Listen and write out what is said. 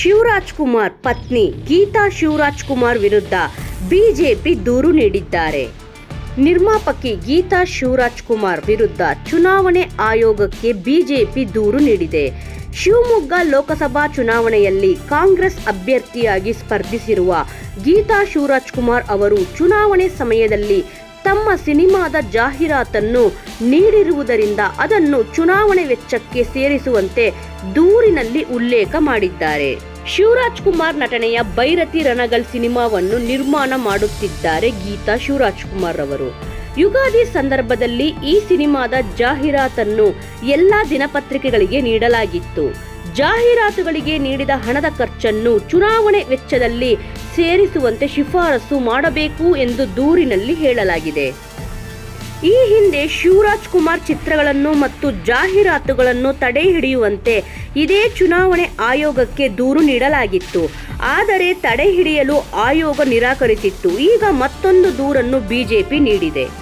ಶಿವರಾಜ್ ಕುಮಾರ್ ಪತ್ನಿ ಗೀತಾ ಶಿವರಾಜ್ ಕುಮಾರ್ ವಿರುದ್ಧ ಬಿಜೆಪಿ ದೂರು ನೀಡಿದ್ದಾರೆ. ನಿರ್ಮಾಪಕಿ ಗೀತಾ ಶಿವರಾಜ್ ಕುಮಾರ್ ವಿರುದ್ಧ ಚುನಾವಣೆ ಆಯೋಗಕ್ಕೆ ಬಿಜೆಪಿ ದೂರು ನೀಡಿದೆ. ಶಿವಮೊಗ್ಗ ಲೋಕಸಭಾ ಚುನಾವಣೆಯಲ್ಲಿ ಕಾಂಗ್ರೆಸ್ ಅಭ್ಯರ್ಥಿಯಾಗಿ ಸ್ಪರ್ಧಿಸಿರುವ ಗೀತಾ ಶಿವರಾಜ್ ಕುಮಾರ್ ಅವರು ಚುನಾವಣೆ ಸಮಯದಲ್ಲಿ ತಮ್ಮ ಸಿನಿಮಾದ ಜಾಹೀರಾತನ್ನು ನೀಡಿರುವುದರಿಂದ ಅದನ್ನು ಚುನಾವಣೆ ವೆಚ್ಚಕ್ಕೆ ಸೇರಿಸುವಂತೆ ದೂರಿನಲ್ಲಿ ಉಲ್ಲೇಖ ಮಾಡಿದ್ದಾರೆ. ಶಿವರಾಜ್ ಕುಮಾರ್ ನಟನೆಯ ಬೈರತಿ ರಣಗಲ್ ಸಿನಿಮಾವನ್ನು ನಿರ್ಮಾಣ ಮಾಡುತ್ತಿದ್ದಾರೆ ಗೀತಾ ಶಿವರಾಜ್ ಕುಮಾರ್ ಅವರು. ಯುಗಾದಿ ಸಂದರ್ಭದಲ್ಲಿ ಈ ಸಿನಿಮಾದ ಜಾಹೀರಾತನ್ನು ಎಲ್ಲಾ ದಿನಪತ್ರಿಕೆಗಳಿಗೆ ನೀಡಲಾಗಿತ್ತು. ಜಾಹೀರಾತುಗಳಿಗೆ ನೀಡಿದ ಹಣದ ಖರ್ಚನ್ನು ಚುನಾವಣೆ ವೆಚ್ಚದಲ್ಲಿ ಸೇರಿಸುವಂತೆ ಶಿಫಾರಸು ಮಾಡಬೇಕು ಎಂದು ದೂರಿನಲ್ಲಿ ಹೇಳಲಾಗಿದೆ. ಈ ಹಿಂದೆ ಶಿವರಾಜ್ ಕುಮಾರ್ ಚಿತ್ರಗಳನ್ನು ಮತ್ತು ಜಾಹೀರಾತುಗಳನ್ನು ತಡೆ ಹಿಡಿಯುವಂತೆ ಇದೇ ಚುನಾವಣೆ ಆಯೋಗಕ್ಕೆ ದೂರು ನೀಡಲಾಗಿತ್ತು. ಆದರೆ ತಡೆ ಹಿಡಿಯಲು ಆಯೋಗ ನಿರಾಕರಿಸಿತ್ತು. ಈಗ ಮತ್ತೊಂದು ದೂರನ್ನು ಬಿಜೆಪಿ ನೀಡಿದೆ.